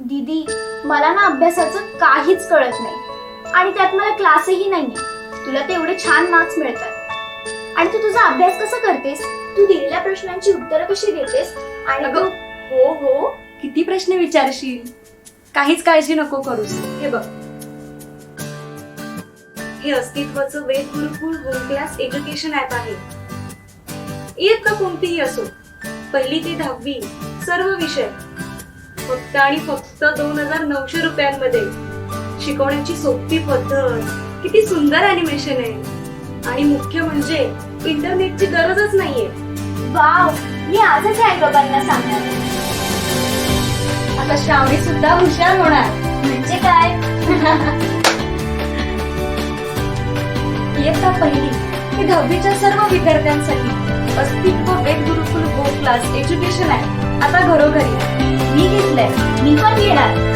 दीदी मला ना अभ्यासाचं काहीच कळत नाही. आणि त्यात मला क्लासही नाहीये. तुला ते एवढे छान मार्क्स मिळतात. आणि तू तुझा अभ्यास कसा करतेस? तू दिलेल्या प्रश्नांची उत्तरं कशी देतेस? आणि अगं हो हो. किती प्रश्न विचारशील? काहीच काळजी नको करूस. हे बघ. हे अस्तित्वाचं Ved Gurukul home class education app आहे इयत्ता कोणतीही असो. पहिली ते दहावी सर्व विषय. फक्त आणि फक्त दोन हजार नऊशे रुपयांमध्ये शिकवण्याची सोपी पद्धत. किती सुंदर अॅनिमेशन आहे. आणि मुख्य म्हणजे इंटरनेटची गरजच नाहीये. वाव! मी आजच आई बाबांना सांगणार. आता श्रावणी सुद्धा हुशार होणार. म्हणजे काय? इयत्ता पहिली. ते दहावीच्या सर्व विद्यार्थ्यांसाठी Astitva Ved Gurukul go class education आहे. आता घरोघरी. मी घेतलंय